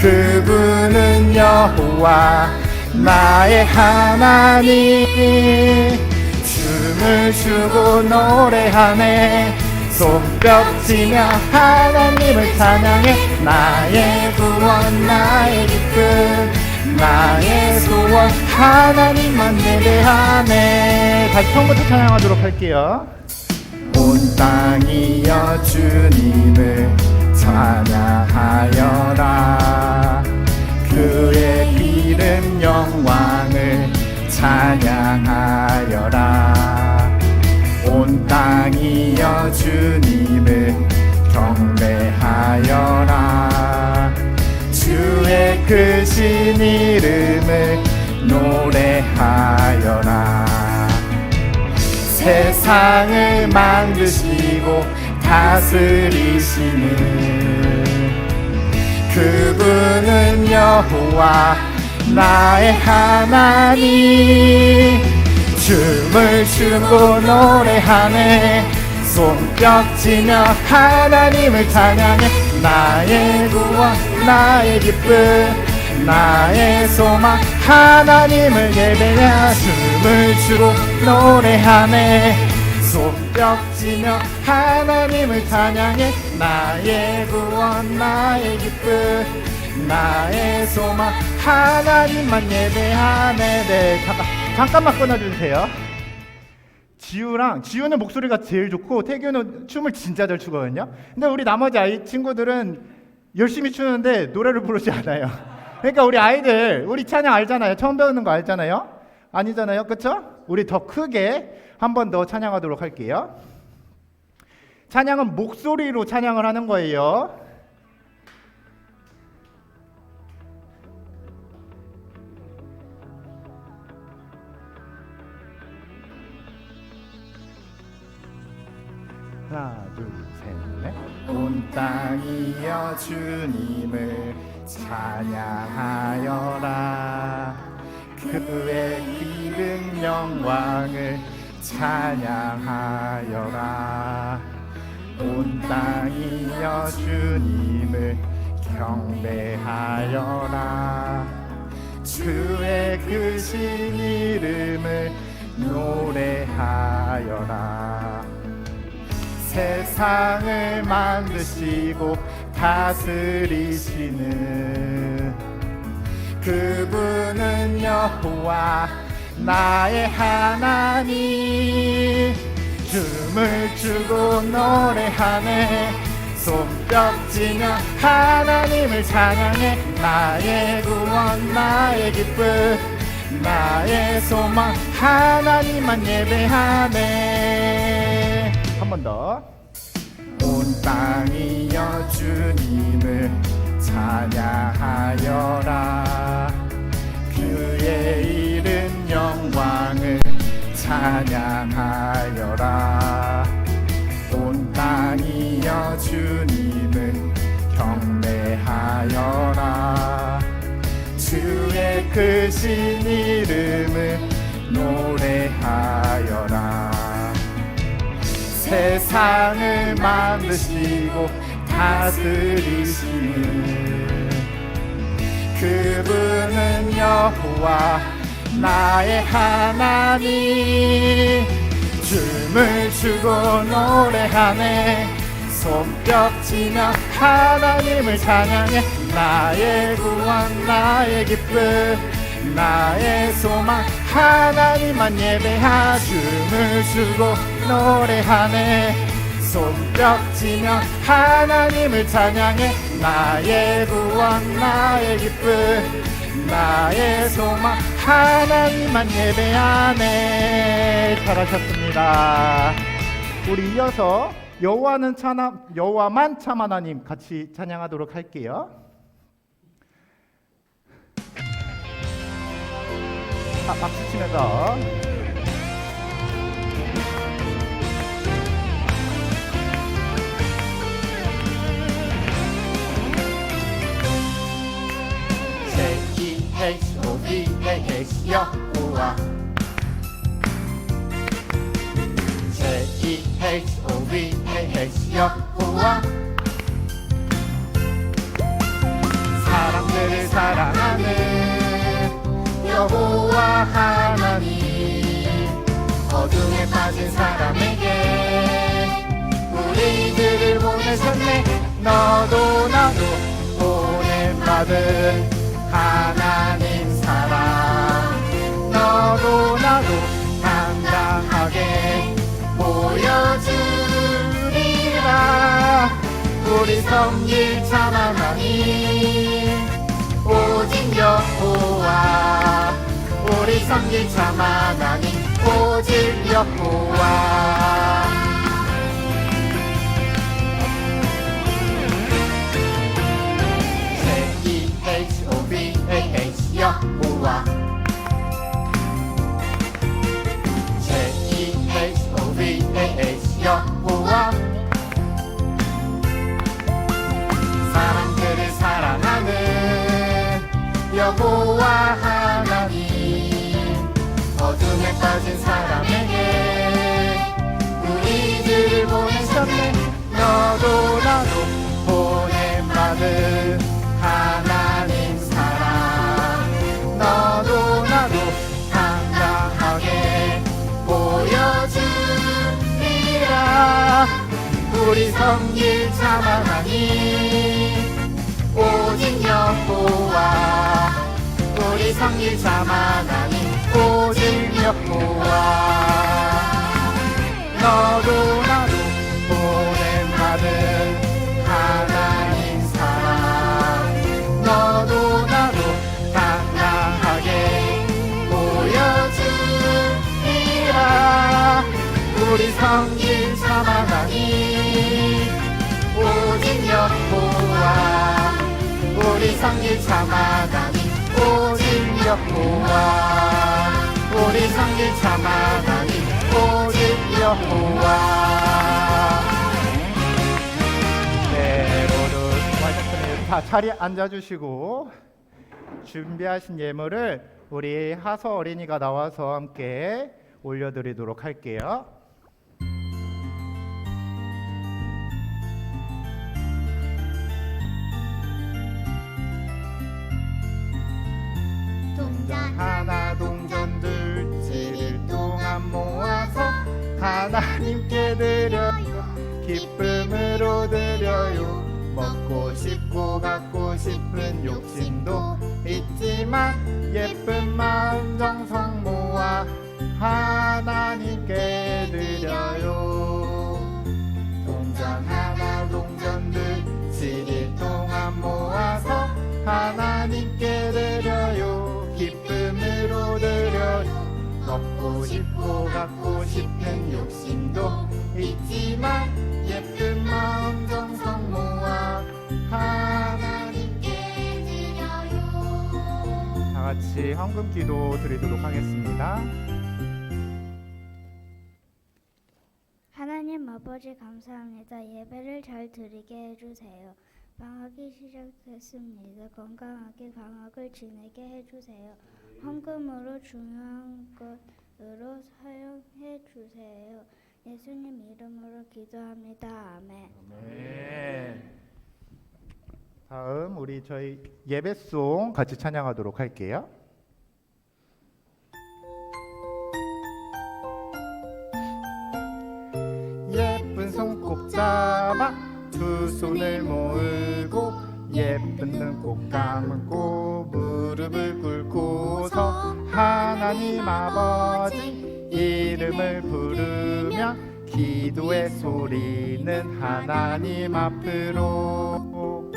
그분은 여호와 나의 하나님. 춤을 추고 노래하네. 손뼉치며 하나님을 찬양해. 나의 구원 나의 기쁨 나의 소원 하나님만 예배하네. 다시 처음부터 찬양하도록 할게요. 온 땅이여 주님을 찬양하여라. 그의 이름 영광을 찬양하여라. 온 땅이여 주님을 경배하여라. 주의 크신 이름을 노래하여라. 세상을 만드시고 다스리시는 그분은 여호와 나의 하나님. 춤을 추고 노래하네. 손뼉치며 하나님을 찬양해. 나의 구원 나의 기쁨 나의 소망. 하나님을 예배하 춤을 추고 노래하네. 손뼉치며 하나님을 찬양해 나의 구원 나의 기쁨 나의 소망 하나님만 예배하네 네 잠깐 잠깐만 끊어주세요. 지우랑 지우는 목소리가 제일 좋고 태규는 춤을 진짜 잘 추거든요. 근데 우리 나머지 아이 친구들은 열심히 추는데 노래를 부르지 않아요. 그러니까 우리 아이들 우리 찬양 알잖아요. 처음 배우는 거 알잖아요. 아니잖아요. 그쵸? 우리 더 크게 한 번 더 찬양하도록 할게요 찬양은 목소리로 찬양을 하는 거예요. 하나 둘셋넷온 땅이여 주님을 찬양하여라. 그의 이름 영광을 찬양하여라 온 땅이여 주님을 경배하여라 주의 크신 이름을 노래하여라 세상을 만드시고 다스리시는 그분은 여호와 나의 하나님 춤을 추고 노래하네. 손뼉치며 하나님을 찬양해. 나의 구원 나의 기쁨 나의 소망 하나님만 예배하네. 한 번 더. 온 땅이여 주님을 찬양하여라. 그의 이름 영광을 찬양하여라 크신 이름을 노래하여라. 세상을 만드시고 다스리시는 그분은 여호와 나의 하나님. 춤을 추고 노래하네. 손뼉치며 하나님을 찬양해. 나의 구원 나의 기 쁨 나의 소망 하나님만 예배하 춤을 추고 노래하네. 손뼉치며 하나님을 찬양해. 나의 구원 나의 기쁨 나의 소망 하나님만 예배하네. 잘하셨습니다. 우리 이어서 여호와는 찬함 여호와만 참 하나님 같이 찬양하도록 할게요 박수 치면서 J-E-H-O-V-A-H 여호와 J-E-H-O-V-A-H 여호와 사랑 과 하나님 어둠에 빠진 사람에게 우리들을 보내셨네 너도 나도 보냄받은 하나님 사랑. 너도 나도 당당하게 보여주리라. 우리 섬길 참 하나님 오직 여호와 우리 섬길 참 하나님 오직 여호와 우리 참 하나님 오직 여호와. 우리 참 하나님 오직 여호와. 너도 나도 보냄받은 하나님 사랑. 너도 나도 당당하게 보여주리라. 우리 하나님 오직 여호와 우리 섬길 참 하나님 오직 여호와 우리 섬길 참 하나님 오직 여호와 네 모두 수고하셨습니다 자 자리에 앉아주시고 준비하신 예물을 우리 하서 어린이가 나와서 함께 올려드리도록 할게요 동전 하나 동전 둘 7일 동안 모아서 하나님께 드려요. 기쁨으로 드려요. 먹고 싶고 갖고 싶은 욕심도 있지만 예쁜 마음 정성 모아 하나님께 드려요. 동전 하나 동전 둘 7일 동안 모아서 하나 싶고 갖고 싶은 욕심도 있지만 예쁜 마음 정성 모아 하나님께 드려요 다 같이 헌금 기도 드리도록 하겠습니다 하나님 아버지 감사합니다. 예배를 잘 드리게 해주세요. 방학이 시작됐습니다. 건강하게 방학을 지내게 해주세요. 헌금으로 중요한 것 으로 사용해 주세요. 예수님 이름으로 기도합니다. 아멘. 네. 다음 우리 저희 예배송 같이 찬양하도록 할게요. 예쁜 손 꼭 잡아 두 손을 모으고 예쁜 눈 꼭 감고 무릎을 꿇고서 하나님 아버지 이름을 부르며 기도의 소리는 하나님 앞으로.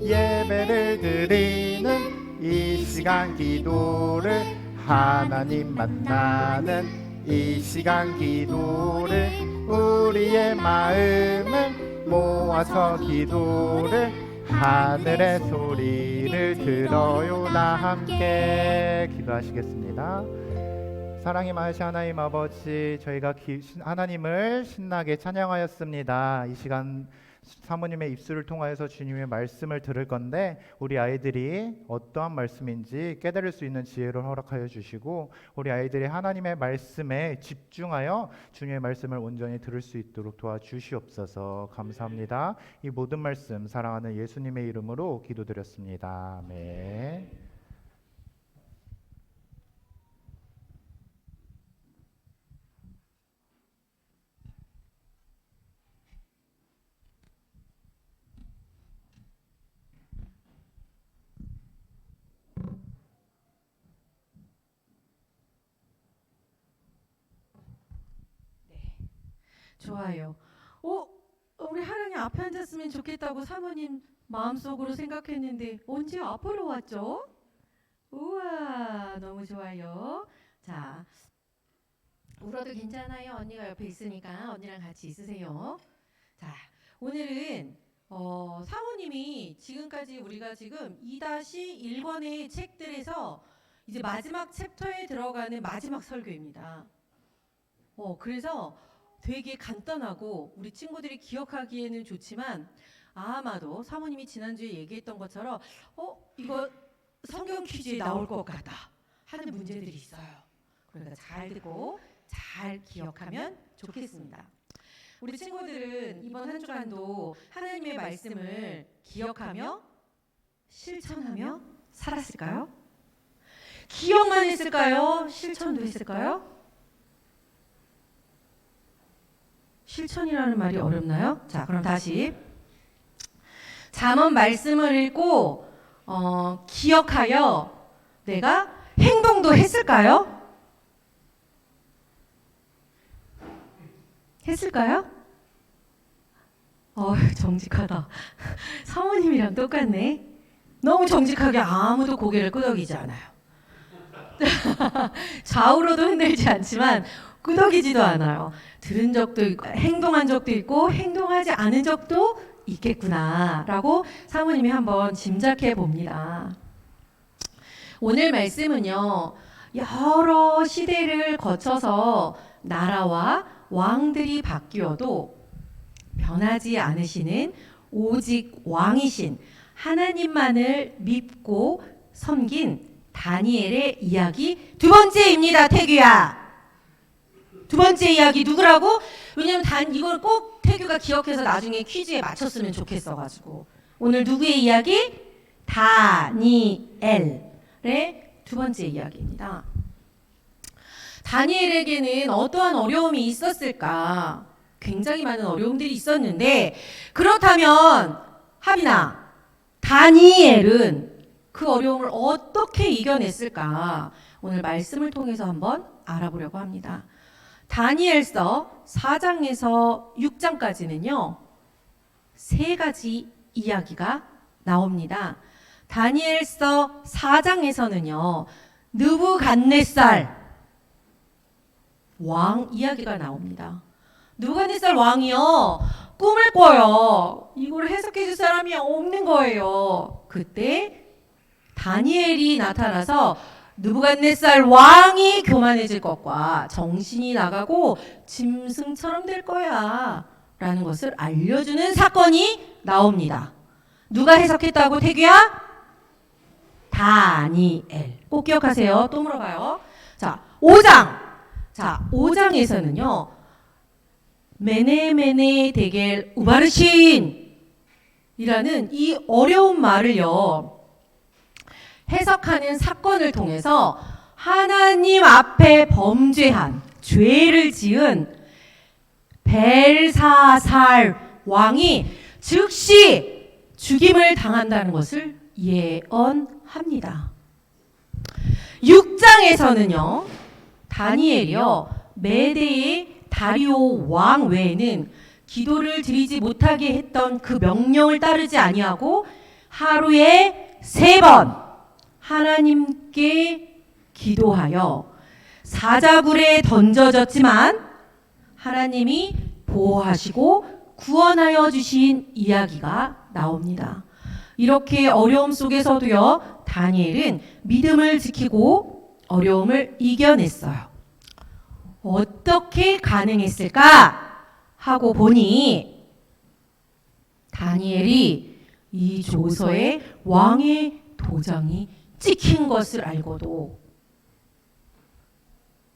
예배를 드리는 이 시간 기도를 하나님 만나는 이 시간 기도를 우리의 마음을 모아서 기도를 하늘의 소리를 들어요 나 함께 기도하시겠습니다. 사랑이 많으신 하나님 아버지 저희가 하나님을 신나게 찬양하였습니다. 이 시간 사모님의 입술을 통하여서 주님의 말씀을 들을 건데 우리 아이들이 어떠한 말씀인지 깨달을 수 있는 지혜를 허락하여 주시고 우리 아이들이 하나님의 말씀에 집중하여 주님의 말씀을 온전히 들을 수 있도록 도와주시옵소서 감사합니다. 이 모든 말씀 사랑하는 예수님의 이름으로 기도드렸습니다. 아멘. 좋아요. 어, 우리 하랑이 앞에 앉았으면 좋겠다고 사모님 마음속으로 생각했는데 언제 앞으로 왔죠? 우와, 너무 좋아요. 자, 울어도 괜찮아요. 언니가 옆에 있으니까 언니랑 같이 있으세요. 자, 오늘은 어, 사모님이 지금까지 우리가 지금 2-1권의 책들에서 이제 마지막 챕터에 들어가는 마지막 설교입니다. 어, 그래서 되게 간단하고 우리 친구들이 기억하기에는 좋지만 아마도 사모님이 지난주에 얘기했던 것처럼 어 이거 성경 퀴즈에 나올 것 같다 하는 문제들이 있어요. 그러니까 잘 듣고 잘 기억하면 좋겠습니다. 우리 친구들은 이번 한 주간도 하나님의 말씀을 기억하며 실천하며 살았을까요? 기억만 했을까요? 실천도 했을까요? 실천이라는 말이 어렵나요? 자, 그럼 다시 잠언 말씀을 읽고 어, 기억하여 내가 행동도 했을까요? 했을까요? 어, 정직하다. 사모님이랑 똑같네. 너무 정직하게 아무도 고개를 끄덕이지 않아요. 좌우로도 흔들지 않지만 끄덕이지도 않아요. 들은 적도 있고 행동한 적도 있고 행동하지 않은 적도 있겠구나라고 사모님이 한번 짐작해 봅니다. 오늘 말씀은요. 여러 시대를 거쳐서 나라와 왕들이 바뀌어도 변하지 않으시는 오직 왕이신 하나님만을 믿고 섬긴 다니엘의 이야기 두 번째입니다. 태규야. 두 번째 이야기 누구라고? 왜냐면 단 이걸 꼭 태규가 기억해서 나중에 퀴즈에 맞췄으면 좋겠어 가지고. 오늘 누구의 이야기? 다니엘의 두 번째 이야기입니다. 다니엘에게는 어떠한 어려움이 있었을까? 굉장히 많은 어려움들이 있었는데 그렇다면 하빈아 다니엘은 그 어려움을 어떻게 이겨냈을까? 오늘 말씀을 통해서 한번 알아보려고 합니다. 다니엘서 4장에서 6장까지는요. 세 가지 이야기가 나옵니다. 다니엘서 4장에서는요. 느부갓네살 왕 이야기가 나옵니다. 느부갓네살 왕이요. 꿈을 꿔요. 이걸 해석해 줄 사람이 없는 거예요. 그때 다니엘이 나타나서 느부갓네살 왕이 교만해질 것과 정신이 나가고 짐승처럼 될 거야. 라는 것을 알려주는 사건이 나옵니다. 누가 해석했다고 태규야? 다니엘. 꼭 기억하세요. 또 물어봐요. 자, 5장. 자, 5장에서는요. 메네메네 데겔 우바르신 이라는 이 어려운 말을요. 해석하는 사건을 통해서 하나님 앞에 범죄한 죄를 지은 벨사살 왕이 즉시 죽임을 당한다는 것을 예언합니다. 6장에서는요. 다니엘이요. 메대의 다리오 왕 외에는 기도를 드리지 못하게 했던 그 명령을 따르지 아니하고 하루에 세 번 하나님께 기도하여 사자굴에 던져졌지만 하나님이 보호하시고 구원하여 주신 이야기가 나옵니다. 이렇게 어려움 속에서도요, 다니엘은 믿음을 지키고 어려움을 이겨냈어요. 어떻게 가능했을까 하고 보니 다니엘이 이 조서에 왕의 도장이 찍힌 것을 알고도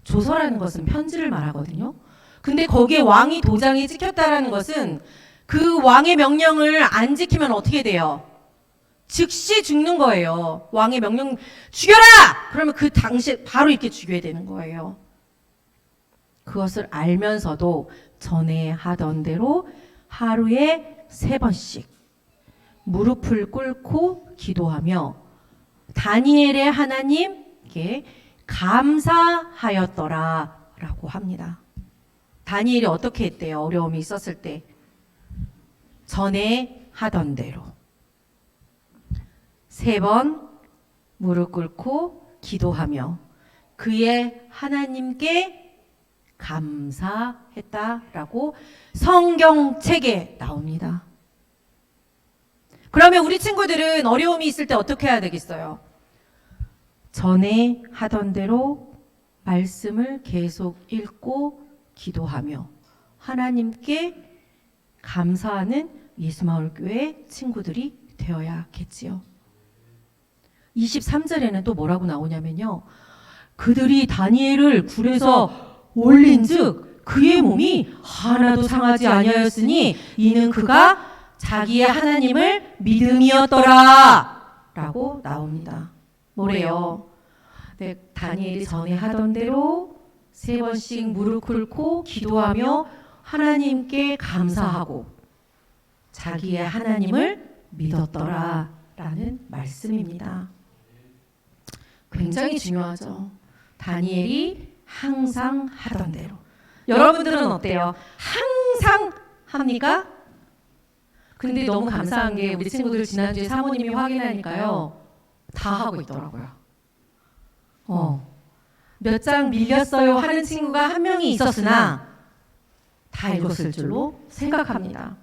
조서라는 것은 편지를 말하거든요. 근데 거기에 왕이 도장이 찍혔다라는 것은 그 왕의 명령을 안 지키면 어떻게 돼요? 즉시 죽는 거예요. 왕의 명령 죽여라! 그러면 그 당시 바로 이렇게 죽여야 되는 거예요. 그것을 알면서도 전에 하던 대로 하루에 세 번씩 무릎을 꿇고 기도하며 다니엘의 하나님께 감사하였더라라고 합니다. 다니엘이 어떻게 했대요? 어려움이 있었을 때 전에 하던 대로 세 번 무릎 꿇고 기도하며 그의 하나님께 감사했다라고 성경책에 나옵니다. 그러면 우리 친구들은 어려움이 있을 때 어떻게 해야 되겠어요? 전에 하던 대로 말씀을 계속 읽고 기도하며 하나님께 감사하는 예수마을교회 친구들이 되어야겠지요. 23절에는 또 뭐라고 나오냐면요. 그들이 다니엘을 굴에서 올린 즉 그의 몸이 하나도 상하지 아니하였으니 이는 그가 자기의 하나님을 믿음이었더라 라고 나옵니다. 뭐래요? 네, 다니엘이 전에 하던 대로 세 번씩 무릎 꿇고 기도하며 하나님께 감사하고 자기의 하나님을 믿었더라 라는 말씀입니다. 굉장히 중요하죠. 다니엘이 항상 하던 대로. 여러분들은 어때요? 항상 합니까? 근데 너무 감사한 게 우리 친구들 지난주에 사모님이 확인하니까요. 다 하고 있더라고요. 어. 몇 장 밀렸어요 하는 친구가 한 명이 있었으나 다 읽었을 줄로 생각합니다.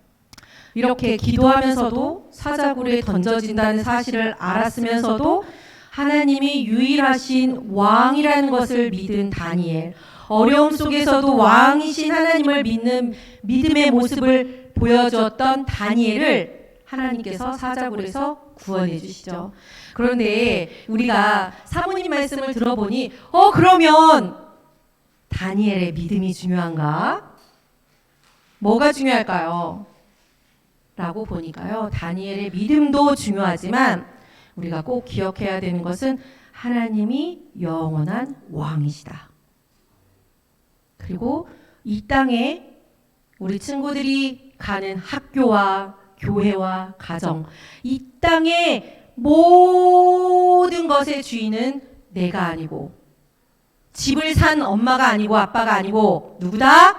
이렇게 기도하면서도 사자굴에 던져진다는 사실을 알았으면서도 하나님이 유일하신 왕이라는 것을 믿은 다니엘. 어려움 속에서도 왕이신 하나님을 믿는 믿음의 모습을 보여주었던 다니엘을 하나님께서 사자굴에서 구원해 주시죠. 그런데 우리가 사모님 말씀을 들어보니 어 그러면 다니엘의 믿음이 중요한가? 뭐가 중요할까요? 라고 보니까요. 다니엘의 믿음도 중요하지만 우리가 꼭 기억해야 되는 것은 하나님이 영원한 왕이시다. 그리고 이 땅에 우리 친구들이 가는 학교와 교회와 가정, 이 땅의 모든 것의 주인은 내가 아니고, 집을 산 엄마가 아니고 아빠가 아니고, 누구다?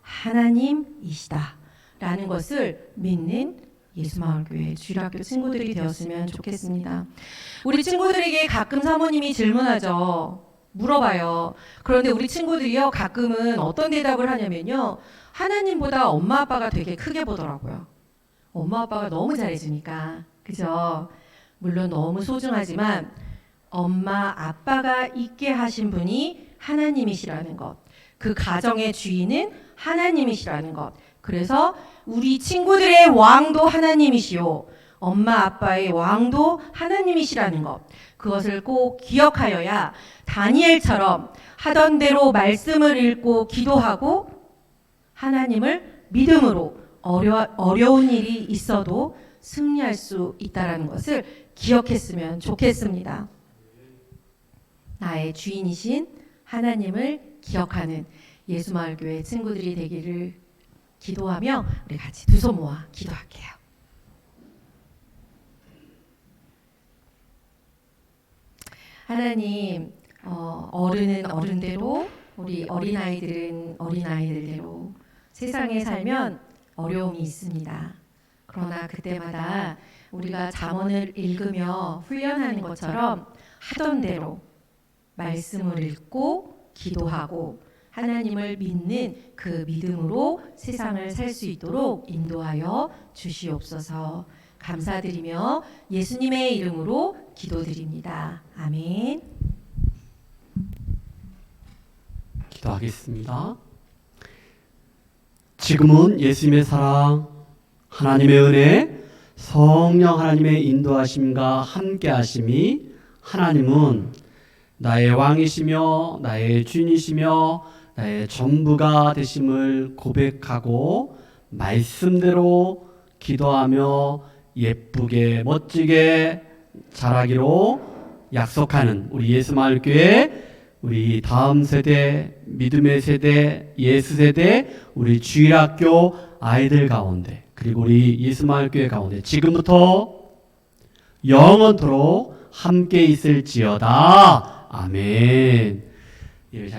하나님이시다. 라는 것을 믿는 예수마을교회 주일학교 친구들이 되었으면 좋겠습니다. 우리 친구들에게 가끔 사모님이 질문하죠. 물어봐요. 그런데 우리 친구들이요, 가끔은 어떤 대답을 하냐면요. 하나님보다 엄마 아빠가 되게 크게 보더라고요. 엄마 아빠가 너무 잘해주니까. 그죠? 물론 너무 소중하지만 엄마 아빠가 있게 하신 분이 하나님이시라는 것. 그 가정의 주인은 하나님이시라는 것. 그래서 우리 친구들의 왕도 하나님이시요. 엄마 아빠의 왕도 하나님이시라는 것. 그것을 꼭 기억하여야 다니엘처럼 하던 대로 말씀을 읽고 기도하고 하나님을 믿음으로 어려, 어려운 일이 있어도 승리할 수 있다라는 것을 기억했으면 좋겠습니다. 나의 주인이신 하나님을 기억하는 예수마을교회 친구들이 되기를 기도하며 우리 같이 두 손 모아 기도할게요. 하나님, 어, 어른은 어른대로, 우리 어린아이들은 어린아이들대로 세상에 살면 어려움이 있습니다. 그러나 그때마다 우리가 잠언을 읽으며 훈련하는 것처럼 하던 대로 말씀을 읽고 기도하고 하나님을 믿는 그 믿음으로 세상을 살 수 있도록 인도하여 주시옵소서. 감사드리며 예수님의 이름으로 기도드립니다. 아멘. 기도하겠습니다. 지금은 예수님의 사랑 하나님의 은혜, 성령 하나님의 인도하심과 함께 하심이 하나님은 나의 왕이시며 나의 주인이시며 나의 전부가 되심을 고백하고 말씀대로 기도하며 예쁘게 멋지게 자라기로 약속하는 우리 예수마을교회 우리 다음 세대 믿음의 세대 예수 세대 우리 주일학교 아이들 가운데 그리고 우리 예수마을교회 가운데 지금부터 영원토록 함께 있을지어다 아멘. 예,